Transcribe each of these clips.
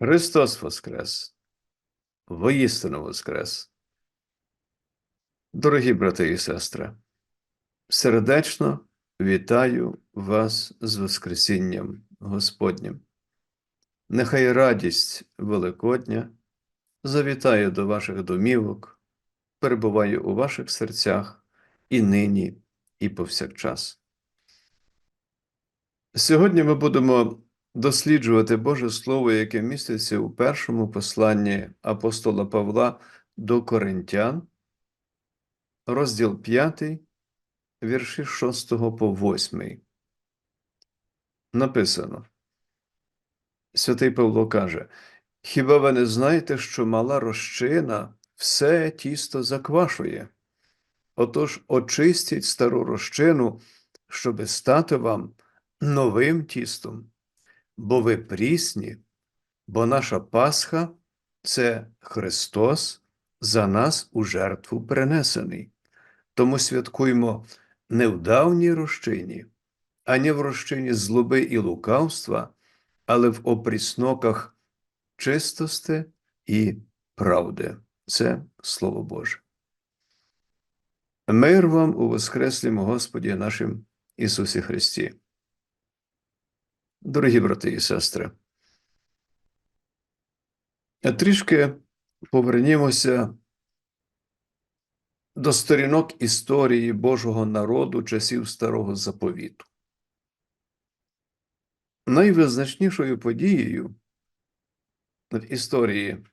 Христос Воскрес! Воістину Воскрес! Дорогі брати і сестри, сердечно вітаю вас з Воскресінням Господнім. Нехай радість Великодня завітає до ваших домівок, перебуває у ваших серцях і нині, і повсякчас. Сьогодні ми будемо досліджувати Боже Слово, яке міститься у першому посланні апостола Павла до Коринтян, розділ 5, вірші 6 по 8. Написано. Святий Павло каже: Хіба ви не знаєте, що мала розчина все тісто заквашує? Отож очистіть стару розчину, щоби стати вам новим тістом, бо ви прісні, бо наша Пасха це Христос за нас у жертву принесений. Тому святкуємо не в давній розчині, ані в розчині злоби і лукавства, але в опрісноках чистости і правди. Це Слово Боже. Мир вам у Воскреслім Господі нашим Ісусі Христі. Дорогі брати і сестри, трішки повернімося до сторінок історії Божого народу часів Старого Заповіту. Найвизначнішою подією в історії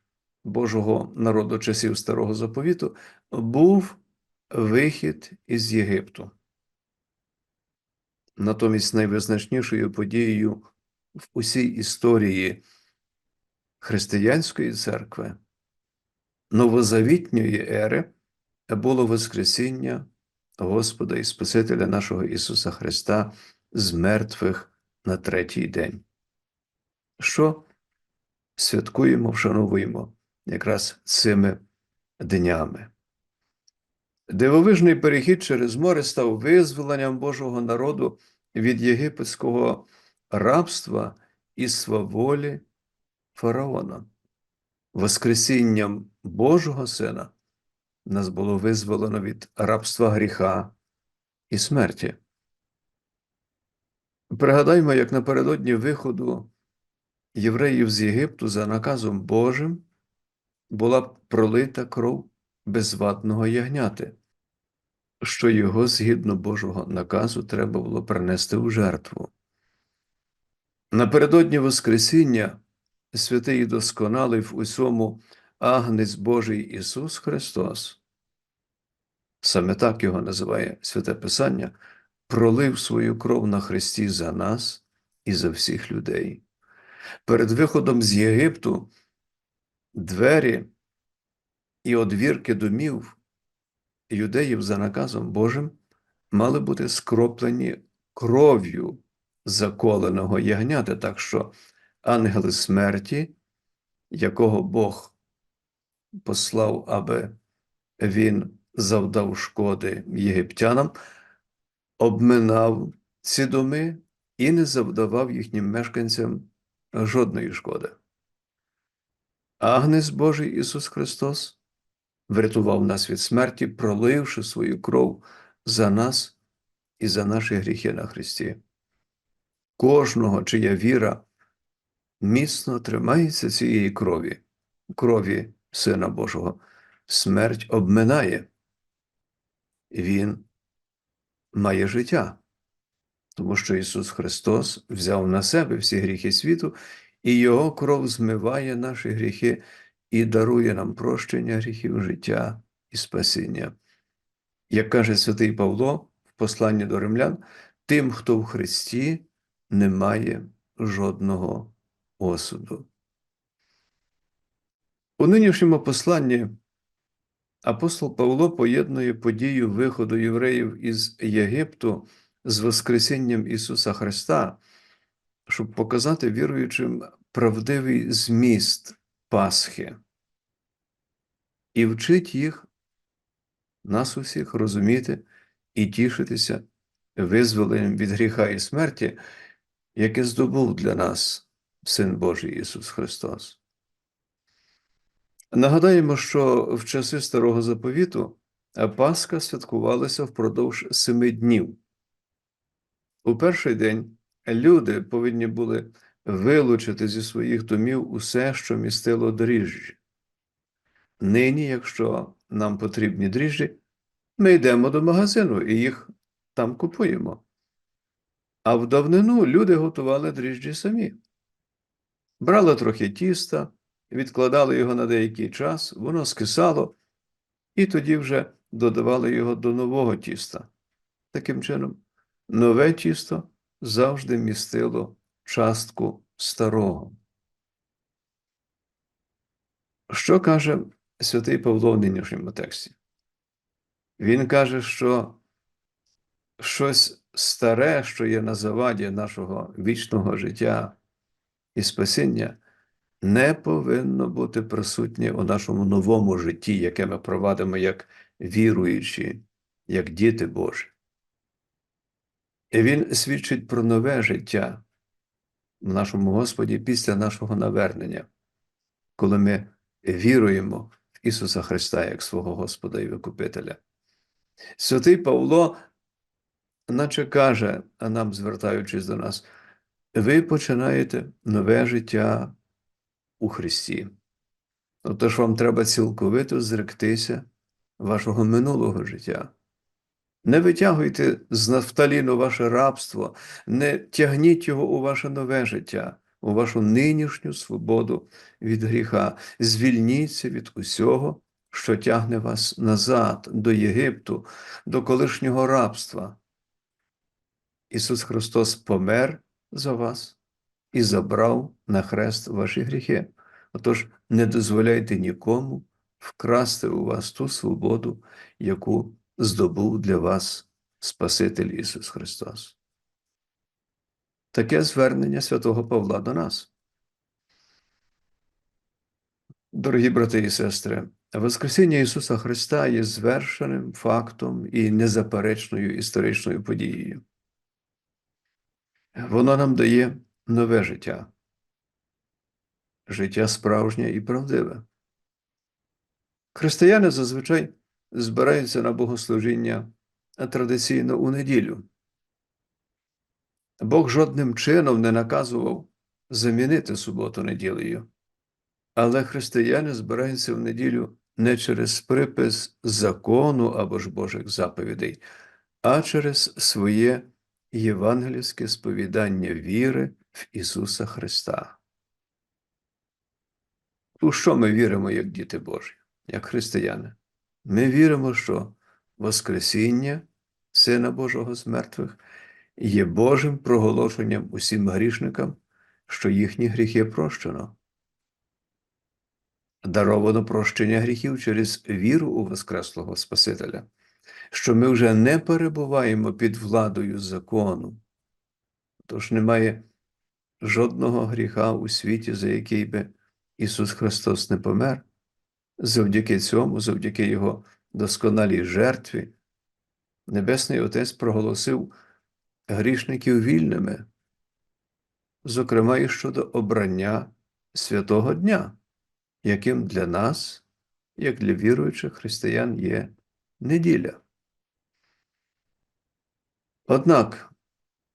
Божого народу часів Старого Заповіту був вихід із Єгипту. Натомість найвизначнішою подією в усій історії християнської церкви, новозавітньої ери було Воскресіння Господа і Спасителя нашого Ісуса Христа з мертвих на третій день. Що святкуємо, вшановуємо якраз цими днями. Дивовижний перехід через море став визволенням Божого народу від єгипетського рабства і сваволі фараона. Воскресінням Божого Сина нас було визволено від рабства гріха і смерті. Пригадаймо, як напередодні виходу євреїв з Єгипту за наказом Божим була пролита кров безвадного ягняти, що його згідно Божого наказу треба було принести у жертву. Напередодні Воскресіння святий і досконалий в усьому Агнець Божий Ісус Христос, саме так його називає Святе Писання, пролив свою кров на Христі за нас і за всіх людей. Перед виходом з Єгипту двері і одвірки домів юдеїв за наказом Божим мали бути скроплені кров'ю заколеного ягнята, так що ангел смерті, якого Бог послав, аби він завдав шкоди єгиптянам, обминав ці доми і не завдавав їхнім мешканцям жодної шкоди. Агнець Божий Ісус Христос врятував нас від смерті, проливши свою кров за нас і за наші гріхи на Христі. Кожного, чия віра міцно тримається цієї крові, крові Сина Божого, смерть обминає. Він має життя, тому що Ісус Христос взяв на себе всі гріхи світу, і Його кров змиває наші гріхи і дарує нам прощення гріхів життя і спасіння. Як каже святий Павло в посланні до римлян, тим, хто в Христі не має жодного осуду. У нинішньому посланні апостол Павло поєднує подію виходу євреїв із Єгипту з Воскресінням Ісуса Христа, щоб показати віруючим правдивий зміст Пасхи і вчить їх, нас усіх розуміти і тішитися визволенням від гріха і смерті, яке здобув для нас Син Божий Ісус Христос. Нагадаємо, що в часи Старого Заповіту Пасха святкувалася впродовж семи днів. У перший день люди повинні були вилучити зі своїх домів усе, що містило дріжджі. Нині, якщо нам потрібні дріжджі, ми йдемо до магазину і їх там купуємо. А в давнину люди готували дріжджі самі. Брали трохи тіста, відкладали його на деякий час, воно скисало, і тоді вже додавали його до нового тіста. Таким чином, нове тісто завжди містило частку старого. Що каже святий Павло в нинішньому тексті? Він каже, що щось старе, що є на заваді нашого вічного життя і спасіння, не повинно бути присутнє у нашому новому житті, яке ми провадимо як віруючі, як діти Божі. І він свідчить про нове життя в нашому Господі після нашого навернення, коли ми віруємо Ісуса Христа як свого Господа і Викупителя. Святий Павло, наче каже, нам звертаючись до нас, ви починаєте нове життя у Христі. Отож вам треба цілковито зректися вашого минулого життя. Не витягуйте з нафталіну ваше рабство, не тягніть його у ваше нове життя, у вашу нинішню свободу від гріха. Звільніться від усього, що тягне вас назад, до Єгипту, до колишнього рабства. Ісус Христос помер за вас і забрав на хрест ваші гріхи. Отож, не дозволяйте нікому вкрасти у вас ту свободу, яку здобув для вас Спаситель Ісус Христос. Таке звернення святого Павла до нас. Дорогі брати і сестри, Воскресіння Ісуса Христа є звершеним фактом і незаперечною історичною подією. Воно нам дає нове життя, життя справжнє і правдиве. Християни зазвичай збираються на богослужіння традиційно у неділю. Бог жодним чином не наказував замінити суботу неділею, але християни збираються в неділю не через припис закону або ж Божих заповідей, а через своє євангельське сповідання віри в Ісуса Христа. У що ми віримо як діти Божі, як християни? Ми віримо, що Воскресіння Сина Божого з мертвих є Божим проголошенням усім грішникам, що їхні гріхи прощено. Даровано прощення гріхів через віру у Воскреслого Спасителя, що ми вже не перебуваємо під владою закону, тож немає жодного гріха у світі, за який би Ісус Христос не помер. Завдяки цьому, завдяки Його досконалій жертві, Небесний Отець проголосив грішників вільними, зокрема і щодо обрання святого Дня, яким для нас, як для віруючих християн, є неділя. Однак,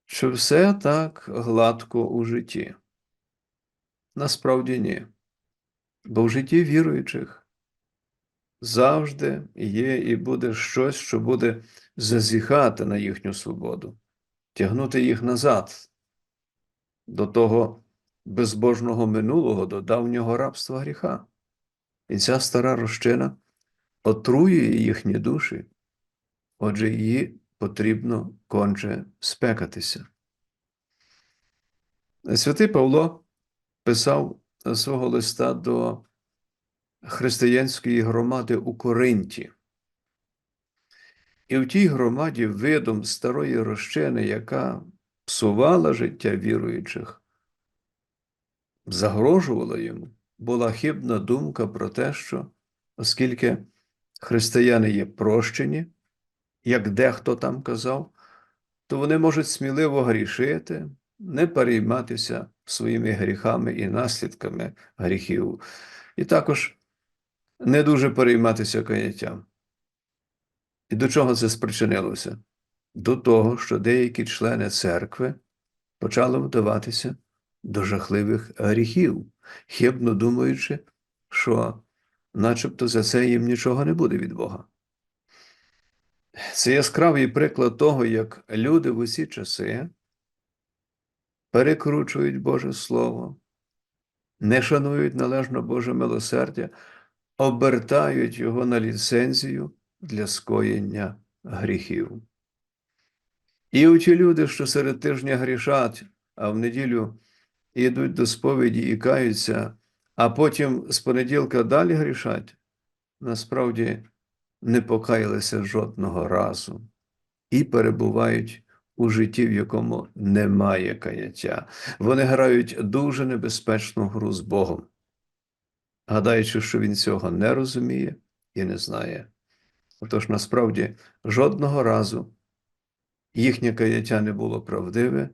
чи все так гладко у житті? Насправді ні. Бо в житті віруючих завжди є і буде щось, що буде зазіхати на їхню свободу, тягнути їх назад до того безбожного минулого, до давнього рабства гріха. І ця стара розчина отруює їхні душі, отже, її потрібно конче спекатися. Святий Павло писав свого листа до християнської громади у Коринті. І в тій громаді видом старої розчини, яка псувала життя віруючих, загрожувала йому, була хибна думка про те, що оскільки християни є прощені, як дехто там казав, то вони можуть сміливо грішити, не перейматися своїми гріхами і наслідками гріхів, і також не дуже перейматися каяттям. І до чого це спричинилося? До того, що деякі члени церкви почали вдаватися до жахливих гріхів, хибно думаючи, що начебто за це їм нічого не буде від Бога. Це яскравий приклад того, як люди в усі часи перекручують Боже Слово, не шанують належно Боже милосердя, обертають його на ліцензію для скоєння гріхів. І ті люди, що серед тижня грішать, а в неділю йдуть до сповіді і каються, а потім з понеділка далі грішать, насправді не покаялися жодного разу і перебувають у житті, в якому немає каяття. Вони грають дуже небезпечну гру з Богом, гадаючи, що він цього не розуміє і не знає. Отож, насправді, жодного разу їхнє каяття не було правдиве,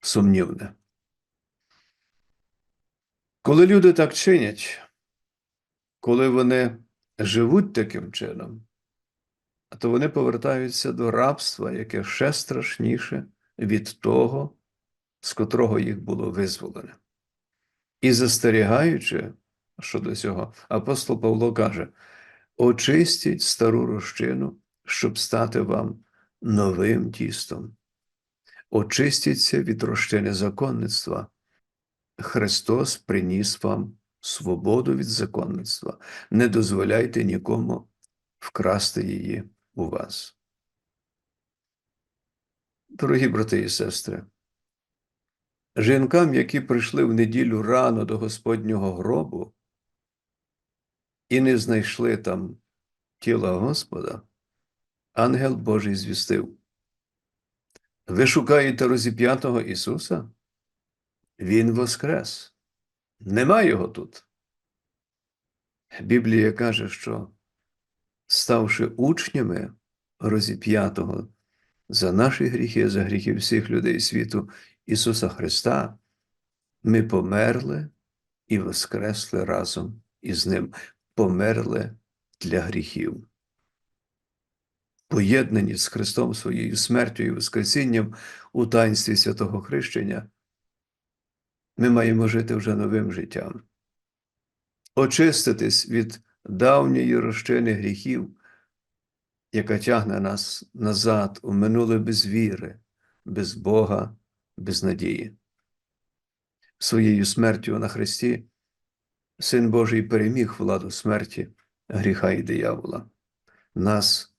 сумнівне. Коли люди так чинять, коли вони живуть таким чином, то вони повертаються до рабства, яке ще страшніше від того, з котрого їх було визволене. І застерігаючи щодо цього, апостол Павло каже: очистіть стару розчину, щоб стати вам новим тістом. Очистіться від розчини законництва. Христос приніс вам свободу від законництва. Не дозволяйте нікому вкрасти її у вас. Дорогі брати і сестри, жінкам, які прийшли в неділю рано до Господнього гробу і не знайшли там тіла Господа, ангел Божий звістив. Ви шукаєте розіп'ятого Ісуса? Він воскрес. Нема його тут. Біблія каже, що, ставши учнями розіп'ятого за наші гріхи, за гріхи всіх людей світу Ісуса Христа, ми померли і воскресли разом із Ним, померли для гріхів. Поєднані з Христом своєю смертю і Воскресінням у таїнстві святого Хрещення ми маємо жити вже новим життям, очиститись від давньої розчини гріхів, яка тягне нас назад у минуле без віри, без Бога, без надії. Своєю смертю на Христі Син Божий переміг владу смерті, гріха і диявола. Нас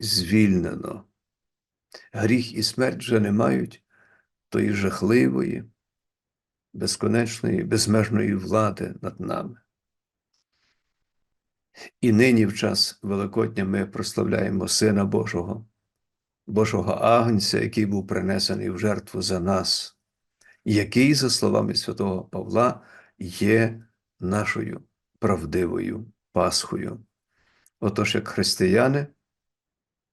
звільнено. Гріх і смерть вже не мають тої жахливої безконечної, безмежної влади над нами. І нині, в час Великодня, ми прославляємо Сина Божого, Божого Агнця, який був принесений в жертву за нас, який, за словами святого Павла, є нашою правдивою Пасхою. Отож, як християни,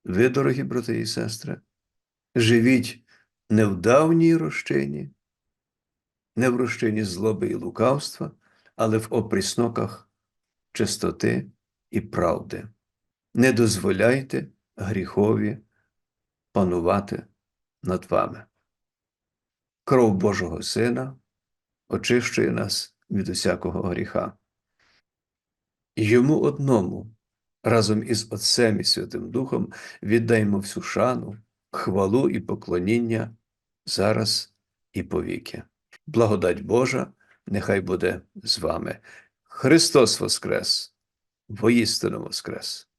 ви, дорогі брати і сестри, живіть не в давній розчині, не в розчині злоби і лукавства, але в опрісноках чистоти і правди. Не дозволяйте гріхові панувати над вами. Кров Божого Сина очищує нас від усякого гріха. Йому одному разом із Отцем і Святим Духом віддаймо всю шану, хвалу і поклоніння зараз і повіки. Благодать Божа, нехай буде з вами. Христос Воскрес, воістину Воскрес!